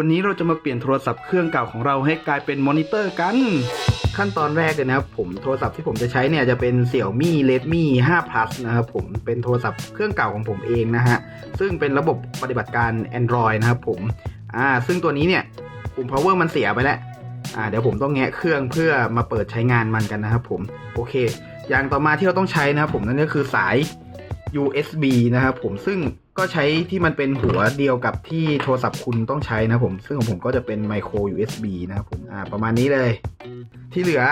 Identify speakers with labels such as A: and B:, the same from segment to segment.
A: วันนี้เราจะมาเปลี่ยนโทรศัพท์เครื่องเก่าของเราให้กลายเป็นมอนิเตอร์กัน ขั้นตอนแรกเลยนะครับผมโทรศัพท์ที่ผมจะใช้เนี่ยจะเป็น Xiaomi Redmi 5 Plus นะครับผมเป็นโทรศัพท์เครื่องเก่าของผมเองนะฮะซึ่งเป็นระบบปฏิบัติการ Android นะครับผมอ่าซึ่งตัวนี้เนี่ยปุ่ม power มันเสียไปแล้วอ่าเดี๋ยวผมต้องแงะเครื่องเพื่อมาเปิดใช้งานมันกันนะครับผมโอเค อย่างต่อมาที่เราต้องใช้นะครับผมนั่นก็คือสาย USB นะครับผมซึ่ง ก็ใช้ที่มันเป็นหัวเดียวกับที่โทรศัพท์คุณต้องใช้นะครับผม ซึ่งของผมก็จะเป็น micro USB นะครับผมอ่าประมาณนี้เลย ที่เหลือ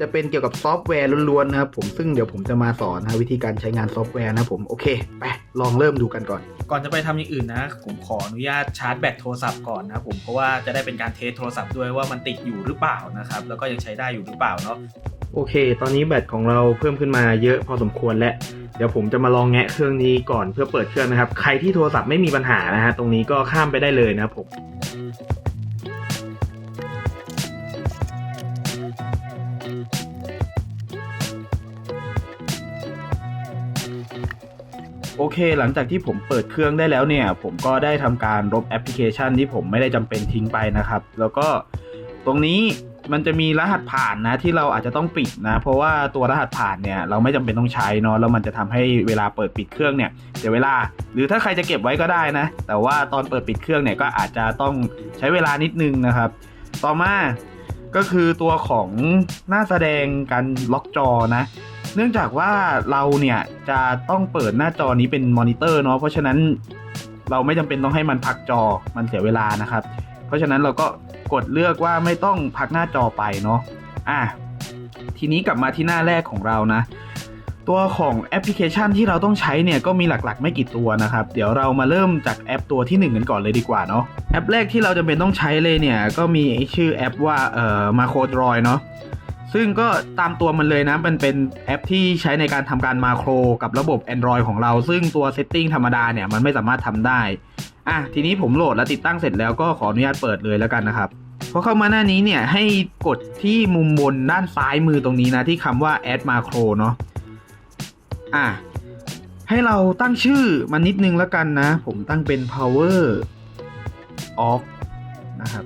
A: จะเป็นเกี่ยวกับซอฟต์แวร์ล้วนๆนะครับผมซึ่งเดี๋ยวผมจะมาสอนนะวิธีการใช้งานซอฟต์แวร์นะครับผมโอเคไปลองเริ่มดูกันก่อน
B: ก่อนจะไปทำอย่างอื่นนะ ผมขออนุญาตชาร์จแบตโทรศัพท์ก่อนนะครับผมเพราะว่าจะได้เป็นการเทสโทรศัพท์ด้วยว่ามันติดอยู่หรือเปล่านะครับแล้วก็ยังใช้ได้อยู่หรือเปล่าเนาะ
A: โอเค ตอนนี้แบตของเราเพิ่มขึ้นมาเยอะพอสมควรแล้วเดี๋ยวผมจะมาลองแงะเครื่องนี้ก่อนเพื่อเปิดเครื่องนะครับ ใครที่โทรศัพท์ไม่มีปัญหานะฮะตรงนี้ก็ข้ามไปได้เลยนะครับผมโอเค หลังจากที่ผมเปิดเครื่องได้แล้วเนี่ย ผมก็ได้ทำการลบแอปพลิเคชันที่ผมไม่ได้จำเป็นทิ้งไปนะครับ แล้วก็ตรงนี้ มันจะมีรหัสผ่านนะที่เราอาจจะต้องปิดนะ เพราะว่าตัวรหัสผ่านเนี่ยเราไม่จำเป็นต้องใช้เนาะแล้วมันจะทำให้เวลาเปิดปิดเครื่องเนี่ยเสียเวลา หรือถ้าใครจะเก็บไว้ก็ได้นะ แต่ว่าตอนเปิดปิดเครื่องเนี่ยก็อาจจะต้องใช้เวลานิดนึงนะครับ ต่อมาก็คือตัวของหน้าแสดงการล็อกจอนะเนื่องจากว่าเราเนี่ยจะต้องเปิดหน้าจอนี้เป็นมอนิเตอร์เนาะเพราะฉะนั้นเราไม่จำเป็นต้องให้มันพักจอมันเสียเวลานะครับ เพราะฉะนั้นเราก็ กดเลือกว่าไม่ต้องพักหน้าจอไปเนาะอะทีนี้กลับมาที่หน้าแรกของเรานะ ตัวของแอปพลิเคชันที่เราต้องใช้เนี่ยก็มีหลักๆ ไม่กี่ตัวนะครับ เดี๋ยวเรามาเริ่มจากแอปตัวที่ 1 กันก่อนเลยดีกว่าเนาะแอปแรกที่เราจะเป็นต้องใช้เลยเนี่ย ก็มีชื่อแอปว่าเอ่อมาโคดรอยเนาะซึ่งก็ตามตัวมันเลยนะมันเป็นแอปที่ใช้ในการทำการมาโครกับระบบ Android ของเรา ซึ่งตัวเซตติ้งธรรมดาเนี่ยมันไม่สามารถทำได้อะทีนี้ผมโหลดและติดตั้งเสร็จแล้วก็ขออนุญาตเปิดเลยแล้วกันนะครับ พอเข้ามาหน้านี้เนี่ยให้กดที่มุมบนด้านซ้ายมือตรงนี้นะที่คำว่า add macro เนาะอะให้เราตั้งชื่อมันนิดนึงแล้วกันนะ ผมตั้งเป็น power off นะครับ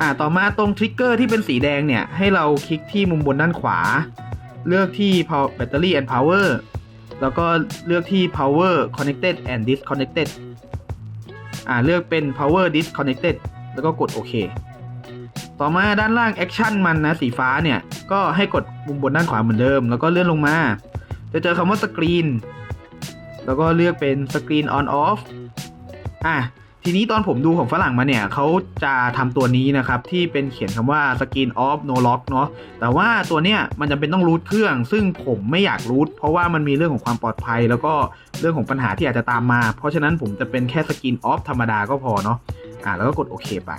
A: อ่าต่อมาตรงทริกเกอร์ที่เป็นสีแดงเนี่ย ให้เราคลิกที่มุมบนด้านขวา เลือกที่ power battery and power แล้วก็เลือกที่ power connected and disconnected อ่าเลือกเป็น power disconnected แล้วก็กดโอเค ต่อมาด้านล่าง action มันนะสีฟ้าเนี่ย ก็ให้กดมุมบนด้านขวาเหมือนเดิม แล้วก็เลื่อนลงมา จะเจอคำว่า screen แล้วก็เลือกเป็น screen on off อะทีนี้ตอนผมดูของฝรั่งมาเนี่ยเขาจะทำตัวนี้นะครับ ที่เป็นเขียนคำว่า skin off no lock เนาะแต่ว่าตัวเนี้ยมันจำเป็นต้องรูทเครื่อง ซึ่งผมไม่อยากรูทเพราะว่ามันมีเรื่องของความปลอดภัย แล้วก็เรื่องของปัญหาที่อาจจะตามมา เพราะฉะนั้นผมจะเป็นแค่ skin off ธรรมดาก็พอเนาะอ่าแล้วก็กดโอเคไป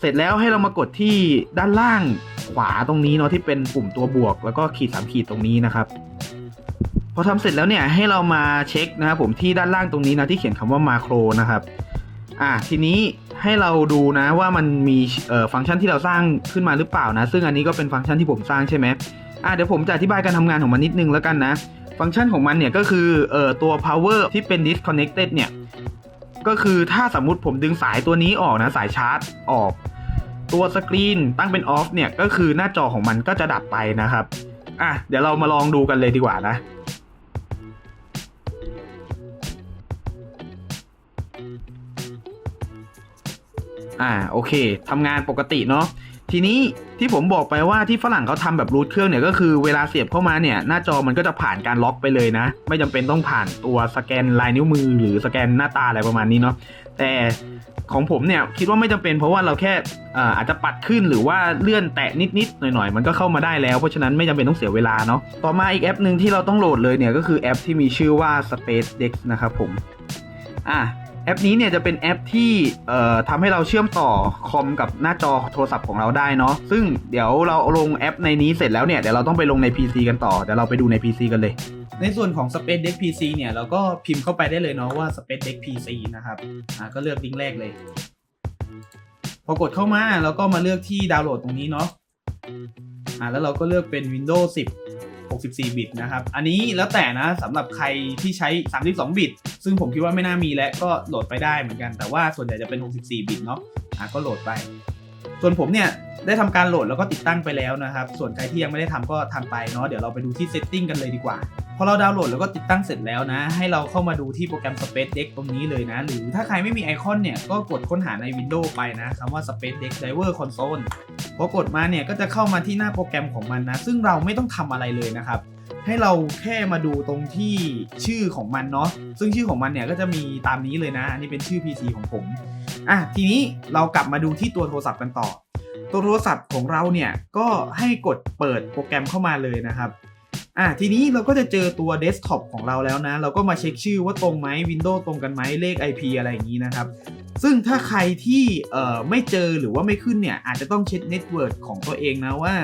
A: เสร็จแล้วให้เรามากดที่ด้านล่างขวาตรงนี้เนาะที่เป็นปุ่มตัวบวก แล้วก็ขีดสามขีดตรงนี้นะครับ พอทำเสร็จแล้วเนี่ยให้เรามาเช็คนะครับผมที่ด้านล่างตรงนี้นะที่เขียนคำว่ามาโครนะครับอะทีนี้ให้เราดูนะว่ามันมีเอ่อฟังก์ชันที่เราสร้างขึ้นมาหรือเปล่านะ ซึ่งอันนี้ก็เป็นฟังก์ชันที่ผมสร้างใช่ไหมอะเดี๋ยวผมจะอธิบายการทำงานของมันนิดนึงแล้วกันนะ ฟังก์ชันของมันเนี่ยก็คือเอ่อตัว power ที่เป็น disconnected เนี่ย ก็คือถ้าสมมุติผมดึงสายตัวนี้ออกนะสายชาร์จออก ตัวสกรีนตั้งเป็นออฟเนี่ยก็คือหน้าจอของมันก็จะดับไปนะครับอะเดี๋ยวเรามาลองดูกันเลยดีกว่านะอ่าโอเคทำงานปกติเนาะ ทีนี้ที่ผมบอกไปว่าที่ฝรั่งเขาทำแบบรูทเครื่องเนี่ยก็คือเวลาเสียบเข้ามาเนี่ย หน้าจอมันก็จะผ่านการล็อกไปเลยนะ ไม่จำเป็นต้องผ่านตัวสแกนลายนิ้วมือ หรือสแกนหน้าตาอะไรประมาณนี้เนาะแต่ของผมเนี่ยคิดว่าไม่จำเป็นเพราะว่าเราแค่อาจจะปัดขึ้นหรือว่าเลื่อนแตะนิดๆหน่อยๆ มันก็เข้ามาได้แล้ว เพราะฉะนั้นไม่จำเป็นต้องเสียเวลาเนาะต่อมาอีกแอปหนึ่งที่เราต้องโหลดเลยเนี่ยก็คือแอปที่มีชื่อว่า Space Dex นะครับผมอะ แอปนี้เนี่ยจะเป็นแอปที่เอ่อทำให้เราเชื่อมต่อคอมกับหน้าจอโทรศัพท์ของเราได้เนาะซึ่งเดี๋ยวเราลงแอปในนี้เสร็จแล้วเนี่ยเดี๋ยวเราต้องไปลงใน PC กันต่อเดี๋ยวเราไปดูใน PC กันเลย
B: ในส่วนของ Space Deck PC เนี่ยเราก็พิมพ์เข้าไปได้เลยเนาะว่า Space Deck PC นะครับอ่าก็เลือกลิงก์แรกเลย พอกดเข้ามาเราก็มาเลือกที่ดาวน์โหลดตรงนี้เนาะอ่าแล้วเราก็เลือกเป็น Windows 10 64 บิตนะครับ อันนี้แล้วแต่นะสำหรับใครที่ใช้ 32 บิต ซึ่งผมคิดว่าไม่น่ามีและก็โหลดไปได้เหมือนกัน แต่ว่าส่วนใหญ่จะเป็น 64 บิตเนาะอะก็โหลดไป ส่วนผมเนี่ยได้ทำการโหลดแล้วก็ติดตั้งไปแล้วนะครับ ส่วนใครที่ยังไม่ได้ทำก็ทำไปเนาะ เดี๋ยวเราไปดูที่ setting กันเลยดีกว่า พอเราดาวน์โหลดแล้วก็ติดตั้งเสร็จแล้วนะ ให้เราเข้ามาดูที่โปรแกรม Space Deck ตรงนี้เลยนะ หรือถ้าใครไม่มีไอคอนเนี่ย ก็กดค้นหาใน Windows ไปนะคำว่า Space Deck Driver Console พอกดมาเนี่ยก็จะเข้ามาที่หน้าโปรแกรมของมันนะ ซึ่งเราไม่ต้องทำอะไรเลยนะครับ ให้เราแค่มาดูตรงที่ชื่อของมันเนาะซึ่งชื่อของมันเนี่ยก็จะมีตามนี้เลยนะ อันนี้เป็นชื่อ PC ของผมอะทีนี้เรากลับมาดูที่ตัวโทรศัพท์กันต่อ ตัวโทรศัพท์ของเราเนี่ยก็ให้กดเปิดโปรแกรมเข้ามาเลยนะครับอะทีนี้เราก็จะเจอตัวเดสก์ท็อปของเราแล้วนะ เราก็มาเช็คชื่อว่าตรงไหม Windows ตรงกันไหมเลข IP อะไรอย่างนี้นะครับ ซึ่งถ้าใครที่เอ่อไม่เจอหรือว่าไม่ขึ้นเนี่ยอาจจะต้องเช็คเน็ตเวิร์กของตัวเองนะว่า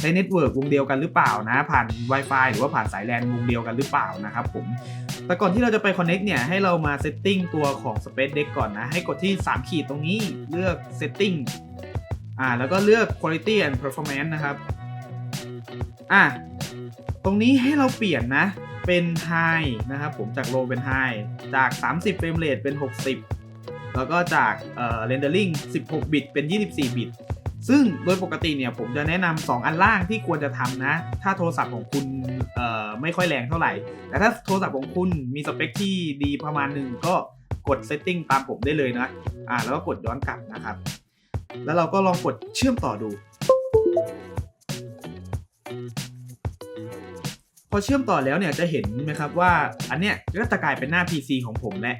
B: ใช้เน็ตเวิร์กวงเดียวกันหรือเปล่านะ ผ่าน Wi-Fi หรือว่าผ่านสายแลนวงเดียวกันหรือเปล่านะครับผมแต่ก่อนที่เราจะไป Connect เนี่ยให้เรามา Setting ตัวของ Space Deck ก่อนนะ ให้กดที่ 3 ขีดตรงนี้เลือก Setting อ่าแล้วก็เลือก Quality and Performance นะครับอะตรงนี้ให้เราเปลี่ยนนะ เป็น High นะครับผมจาก Low เป็น High จาก 30 Frame Rate เป็น 60 แล้วก็จากเอ่อ Rendering 16 บิตเป็น 24 บิต ซึ่งโดยปกติเนี่ยผมจะแนะนำ2อันล่างที่ควรจะทำนะ ถ้าโทรศัพท์ของคุณไม่ค่อยแรงเท่าไหร่ แต่ถ้าโทรศัพท์ของคุณมีสเปคที่ดีประมาณหนึ่งก็กด setting ตามผมได้เลยนะอ่าแล้วก็กดย้อนกลับนะครับ แล้วเราก็ลองกดเชื่อมต่อดู พอเชื่อมต่อแล้วเนี่ยจะเห็นไหมครับว่าอันเนี้ยก็จะกลายเป็นหน้า PC ของผมแหละ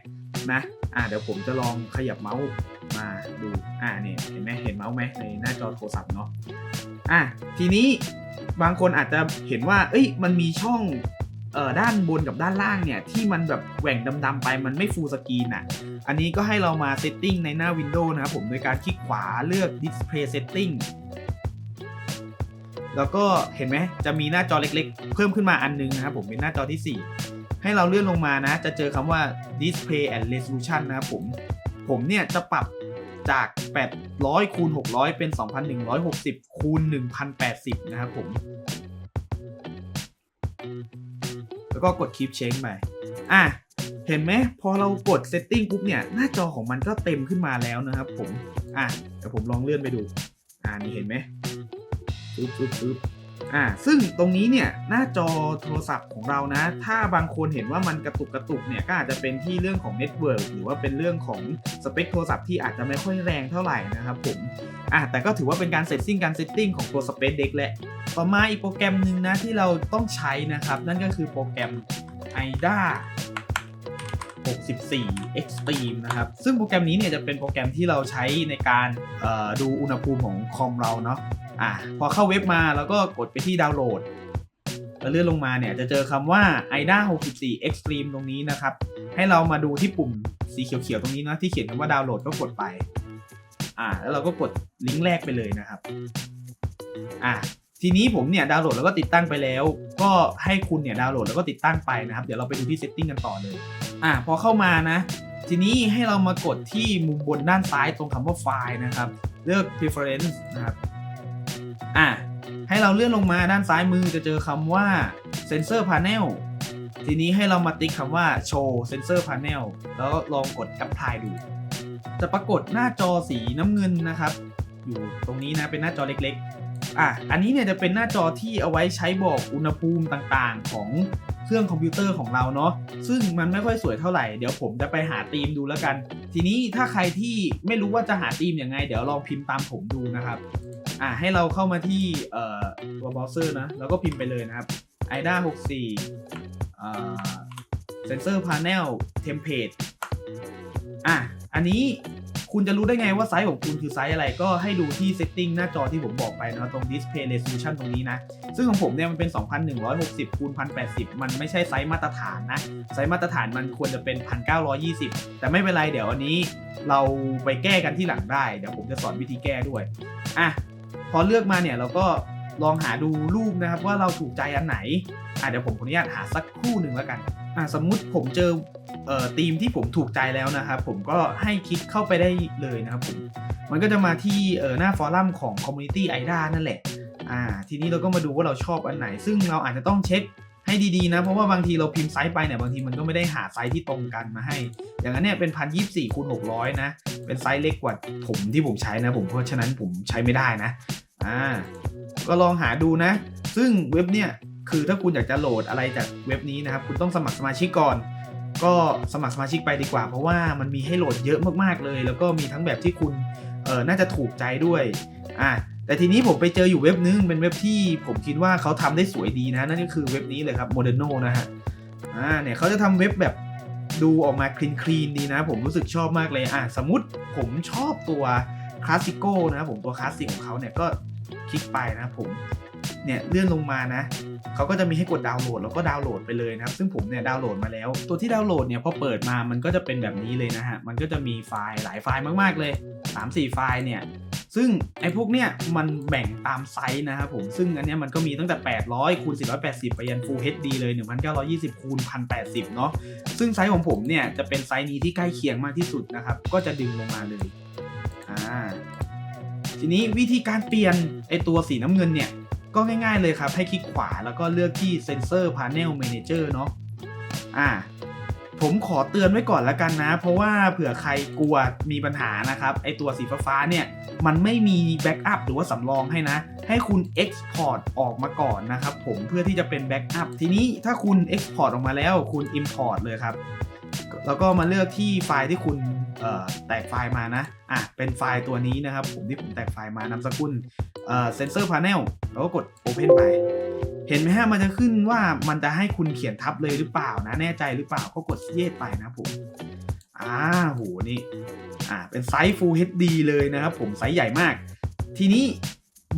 B: นะอ่าเดี๋ยวผมจะลองขยับเมาส์ ดูอ่าเนี่ยเห็นไหมเห็นเมาส์ไหมในหน้าจอโทรศัพท์เนาะอะทีนี้บางคนอาจจะเห็นว่า เอ้ยมันมีช่องเอ่อด้านบนกับด้านล่างเนี่ย ที่มันแบบแหว่งดำๆไปมันไม่ฟูลสกรีนอะ อันนี้ก็ให้เรามาเซตติ้งในหน้า Windows นะครับผมโดยการคลิกขวาเลือก Display Setting แล้วก็เห็นไหมจะมีหน้าจอเล็กๆ เพิ่มขึ้นมาอันนึงนะครับผมเป็นหน้าจอที่ 4 ให้เราเลื่อนลงมานะ จะเจอคำว่า Display and Resolution นะครับผม ผมเนี่ยจะปรับ จาก 800คูณ600 เป็น 2160คูณ1080 นะครับผม แล้วก็กดคลิปเช็คไปอะ เห็นไหมพอเรากดเซตติ้งปุ๊บเนี่ย หน้าจอของมันก็เต็มขึ้นมาแล้วนะครับผม อะเดี๋ยวผมลองเลื่อนไปดู อ่านี่เห็นไหมปึ๊บปึ๊บปึ๊บ อ่าซึ่งตรงนี้เนี่ยหน้าจอโทรศัพท์ของเรานะ ถ้าบางคนเห็นว่ามันกระตุกกระตุกเนี่ยก็อาจจะเป็นที่เรื่องของเน็ตเวิร์กหรือว่าเป็นเรื่องของสเปคโทรศัพท์ที่อาจจะไม่ค่อยแรงเท่าไหร่นะครับผมอะแต่ก็ถือว่าเป็นการเซตติ้งการเซตติ้งของตัว Space Deck แหละ ต่อมาอีกโปรแกรมหนึ่งนะที่เราต้องใช้นะครับ นั่นก็คือโปรแกรม IDA 64 Extreme นะครับ ซึ่งโปรแกรมนี้เนี่ยจะเป็นโปรแกรมที่เราใช้ในการดูอุณหภูมิของคอมเราเนาะอะพอเข้าเว็บมาแล้วก็กดไปที่ดาวน์โหลดแล้วเลื่อนลงมาเนี่ยจะเจอคำว่า IDA 64 Extreme ตรงนี้นะครับ ให้เรามาดูที่ปุ่มสีเขียวๆตรงนี้นะที่เขียนคำว่าดาวน์โหลดก็กดไป อ่า แล้วเราก็กดลิงก์แรกไปเลยนะครับ อ่าทีนี้ผมเนี่ยดาวน์โหลดแล้วก็ติดตั้งไปแล้ว ก็ให้คุณเนี่ยดาวน์โหลดแล้วก็ติดตั้งไปนะครับ เดี๋ยวเราไปดูที่ setting กันต่อเลย อ่าพอเข้ามานะ ทีนี้ให้เรามากดที่มุมบนด้านซ้ายตรงคำว่าไฟล์นะครับ เลือก preference นะครับอ่าให้เราเลื่อนลงมาด้านซ้ายมือจะเจอคำว่า sensor panel ทีนี้ให้เรามาติ๊กคำว่า show sensor panel แล้วลองกด apply ดู จะปรากฏหน้าจอสีน้ำเงินนะครับ อยู่ตรงนี้นะเป็นหน้าจอเล็กๆ อะอันนี้เนี่ยจะเป็นหน้าจอที่เอาไว้ใช้บอกอุณหภูมิต่างๆ ของเครื่องคอมพิวเตอร์ของเราเนาะซึ่งมันไม่ค่อยสวยเท่าไหร่เดี๋ยวผมจะไปหาธีมดูแล้วกัน ทีนี้ถ้าใครที่ไม่รู้ว่าจะหาธีมยังไง เดี๋ยวลองพิมพ์ตามผมดูนะครับอะให้เราเข้ามาที่เอ่อตัวเบราว์เซอร์นะแล้วก็พิมพ์ไปเลยนะครับ IDA 64อ่า Sensor Panel Template อะอันนี้ คุณจะรู้ได้ไงว่าไซส์ของคุณคือไซส์อะไรก็ให้ดูที่ setting หน้าจอที่ผมบอกไปนะตรง display resolution ตรงนี้นะ ซึ่งของผมเนี่ยมันเป็น 2160คูณ1080 มันไม่ใช่ไซส์มาตรฐานนะ ไซส์มาตรฐานมันควรจะเป็น 1920 แต่ไม่เป็นไรเดี๋ยวอันนี้เราไปแก้กันที่หลังได้ เดี๋ยวผมจะสอนวิธีแก้ด้วยอะพอเลือกมาเนี่ยเราก็ลองหาดูรูปนะครับว่าเราถูกใจอันไหนอะเดี๋ยวผมขออนุญาตหาสักคู่หนึ่งแล้วกันอะสมมุติผมเจอ เอ่อธีมที่ผมถูกใจแล้วนะครับผมก็ให้คลิกเข้าไปได้เลยนะครับผมมันก็จะมาที่เอ่อหน้าฟอรัมของ Community IDA นั่นแหละอ่าทีนี้เราก็มาดูว่าเราชอบอันไหน ซึ่งเราอาจจะต้องเช็คให้ดีๆนะ เพราะว่าบางทีเราพิมพ์ไซส์ไปเนี่ย บางทีมันก็ไม่ได้หาไซส์ที่ตรงกันมาให้ อย่างนั้นเนี่ยเป็นพันยี่สี่คูณหกร้อยนะ เป็นไซส์เล็กกว่าผมที่ผมใช้นะผมเพราะฉะนั้นผมใช้ไม่ได้นะอ่าก็ลองหาดูนะ ซึ่งเว็บเนี่ยคือถ้าคุณอยากจะโหลดอะไรจากเว็บนี้นะครับ คุณต้องสมัครสมาชิกก่อน ก็สมัครสมาชิกไปดีกว่า เพราะว่ามันมีให้โหลดเยอะมากๆเลย แล้วก็มีทั้งแบบที่คุณเออน่าจะถูกใจด้วยอะแต่ทีนี้ผมไปเจออยู่เว็บนึงเป็นเว็บที่ผมคิดว่าเขาทำได้สวยดีนะ นั่นก็คือเว็บนี้เลยครับ Moderno นะฮะอ่าเนี่ยเขาจะทำเว็บแบบดูออกมาคลีนคลีนดีนะ ผมรู้สึกชอบมากเลยอะสมมติผมชอบตัวคลาสสิโก้นะผมตัวคลาสสิกของเขาเนี่ยก็คลิกไปนะผม เนี่ยเลื่อนลงมานะเขาก็จะมีให้กดดาวน์โหลดแล้วก็ดาวน์โหลดไปเลยนะครับ ซึ่งผมเนี่ยดาวน์โหลดมาแล้ว ตัวที่ดาวน์โหลดเนี่ยพอเปิดมามันก็จะเป็นแบบนี้เลยนะฮะมันก็จะมีไฟล์หลายไฟล์มากๆเลย 3-4 ไฟล์เนี่ยซึ่งไอ้พวกเนี่ยมันแบ่งตามไซส์นะครับผม ซึ่งอันเนี้ยมันก็มีตั้งแต่ 800คูณ480 ไปยัน Full HD เลย 1920คูณ1080 เนาะซึ่งไซส์ของผมเนี่ยจะเป็นไซส์นี้ที่ใกล้เคียงมากที่สุดนะครับ ก็จะดึงลงมาเลยอ่าทีนี้วิธีการเปลี่ยนไอตัวสีน้ำเงินเนี่ย ก็ง่ายๆเลยครับ ให้คลิกขวาแล้วก็เลือกที่ Sensor Panel Manager เนาะอ่าผมขอเตือนไว้ก่อนละกันนะ เพราะว่าเผื่อใครกลัวมีปัญหานะครับ ไอตัวสีฟ้าเนี่ย มันไม่มีแบ็กอัพหรือว่าสำรองให้นะ ให้คุณ Export ออกมาก่อนนะครับผมเพื่อที่จะเป็นแบ็กอัพทีนี้ถ้าคุณ Export ออกมาแล้วคุณ Import เลยครับ แล้วก็มาเลือกที่ไฟล์ที่คุณ แตกไฟล์มานะ อะ เป็นไฟล์ตัวนี้นะครับ ผมที่ผมแตกไฟล์มานามสกุลเอ่อ Sensor Panel แล้วก็กด Open ไป เห็นไหมฮะ มันจะขึ้นว่ามันจะให้คุณเขียนทับเลยหรือเปล่านะ แน่ใจหรือเปล่า ก็กดเยสไปนะผม อ่า โห นี่ อ่า เป็นไซส์ Full HD เลยนะครับผม ไซส์ใหญ่มาก ทีนี้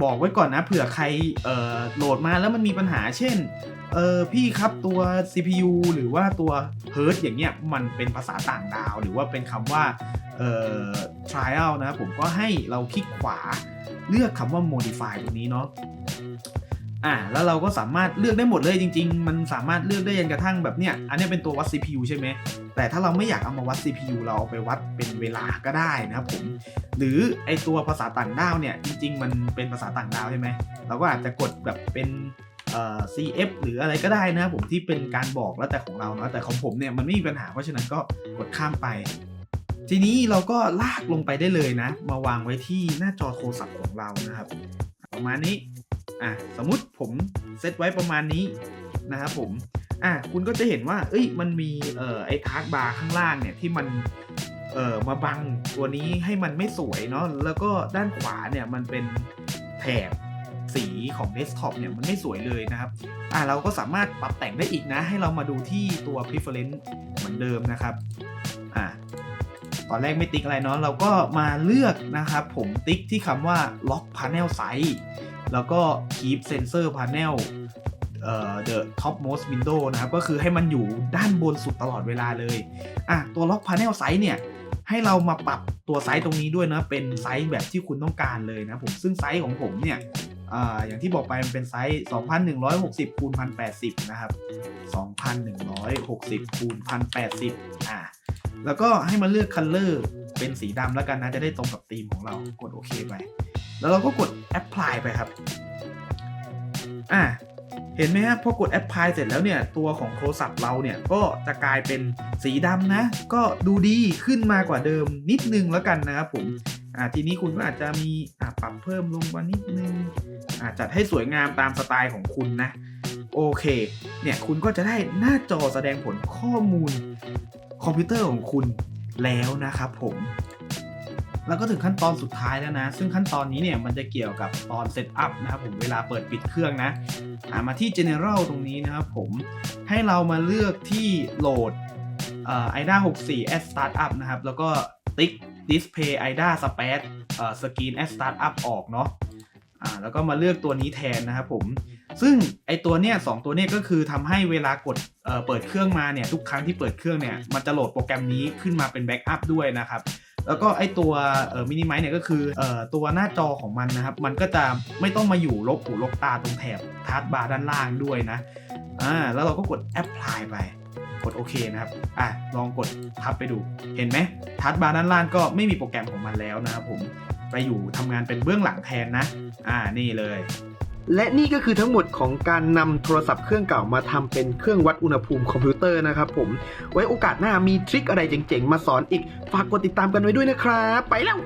B: บอกไว้ก่อนนะเผื่อใครเอ่อโหลดมาแล้วมันมีปัญหา เช่นเออพี่ครับตัว CPU หรือว่าตัว Hertz อย่างเงี้ยมันเป็นภาษาต่างดาว หรือว่าเป็นคำว่าเอ่อ trial นะ ผมก็ให้เราคลิกขวาเลือกคำว่า modify ตรงนี้เนาะอ่าแล้วเราก็สามารถเลือกได้หมดเลยจริง ๆ มันสามารถเลือกได้ยันกระทั่งแบบเนี้ยอันนี้เป็นตัววัด CPU ใช่ไหม แต่ถ้าเราไม่อยากเอามาวัด CPU เราเอาไปวัดเป็นเวลาก็ได้นะครับผม หรือไอตัวภาษาต่างดาวเนี่ย จริง ๆ มันเป็นภาษาต่างดาวใช่ไหม เราก็อาจจะกดแบบเป็นเอ่อ CF หรืออะไรก็ได้นะครับผมที่เป็นการบอกแล้วแต่ของเราเนาะแต่ของผมเนี่ยมันไม่มีปัญหาเพราะฉะนั้นก็กดข้ามไป ทีนี้เราก็ลากลงไปได้เลยนะ มาวางไว้ที่หน้าจอโทรศัพท์ของเรานะครับ ประมาณนี้อะสมมุติผมเซตไว้ประมาณนี้นะครับผม อะคุณก็จะเห็นว่า เอ้ยมันมีเอ่อไอ้ทาร์กบาร์ข้างล่างเนี่ยที่มันเอ่อมาบังตัวนี้ให้มันไม่สวยเนาะแล้วก็ด้านขวาเนี่ยมันเป็นแถบสีของเดสก์ท็อปเนี่ยมันไม่สวยเลยนะครับ อะเราก็สามารถปรับแต่งได้อีกนะ ให้เรามาดูที่ตัว preference เหมือนเดิมนะครับ อะตอนแรกไม่ติ๊กอะไรเนาะเราก็มาเลือกนะครับ ผมติ๊กที่คำว่า lock panel size แล้วก็ keep sensor panel the topmost window นะครับ ก็คือให้มันอยู่ด้านบนสุดตลอดเวลาเลยอะตัว lock panel size เนี่ย ให้เรามาปรับตัวไซส์ตรงนี้ด้วยนะ เป็นไซส์แบบที่คุณต้องการเลยนะผม ซึ่งไซส์ของผมเนี่ยอ่าอย่างที่บอกไปมันเป็นไซส์ 2160คูณ1080 นะครับ 2160คูณ1080 อ่า แล้วก็ให้มาเลือกคัลเลอร์เป็นสีดำแล้วกันนะ จะได้ตรงกับธีมของเรา กดโอเคไป แล้วเราก็กด apply ไปครับ อะ เห็นไหมฮะพอกด apply เสร็จแล้วเนี่ย ตัวของโทรศัพท์เราเนี่ย ก็จะกลายเป็นสีดำนะ ก็ดูดีขึ้นมากว่าเดิมนิดนึงแล้วกันนะครับผมอ่าทีนี้คุณก็อาจจะมีอ่าปรับเพิ่มลงมานิดนึงอ่าจัดให้สวยงามตามสไตล์ของคุณนะ โอเค เนี่ยคุณก็จะได้หน้าจอแสดงผลข้อมูลคอมพิวเตอร์ของคุณแล้วนะครับผม แล้วก็ถึงขั้นตอนสุดท้ายแล้วนะ ซึ่งขั้นตอนนี้เนี่ยมันจะเกี่ยวกับตอนเซตอัพนะครับผมเวลาเปิดปิดเครื่องนะามาที่ general ตรงนี้นะครับผมให้เรามาเลือกที่โหลดเอ่อ IDA 64 as startup นะครับ แล้วก็ติ๊ก display IDA space screen as startup ออกเนาะอ่าแล้วก็มาเลือกตัวนี้แทนนะครับผม ซึ่งไอตัวเนี้ยสองตัวเนี้ยก็คือทำให้เวลากดเเปิดเครื่องมาเนี่ยทุกครั้งที่เปิดเครื่องเนี่ยมันจะโหลดโปรแกรมนี้ขึ้นมาเป็นแบ็กอัพด้วยนะครับ แล้วก็ไอตัวมินิไมเนี่ยก็คืออตัวหน้าจอของมันนะครับ มันก็จะไม่ต้องมาอยู่ลบหูลบตาตรงแถบทาร์บาร์ด้านล่างด้วยนะอ่าแล้วเราก็กด apply ไปกดโอเคนะครับ อะ ลองกดทับไปดู เห็นไหมทัชบาร์ด้านล่างก็ไม่มีโปรแกรมของมันแล้วนะครับผม ไปอยู่ทำงานเป็นเบื้องหลังแทนนะ อ่า นี่เลย
C: และนี่ก็คือทั้งหมดของการนำโทรศัพท์เครื่องเก่ามาทำเป็นเครื่องวัดอุณหภูมิคอมพิวเตอร์นะครับผม ไว้โอกาสหน้ามีทริคอะไรเจ๋งๆ มาสอนอีก ฝากกดติดตามกันไว้ด้วยนะครับ ไปแล้ว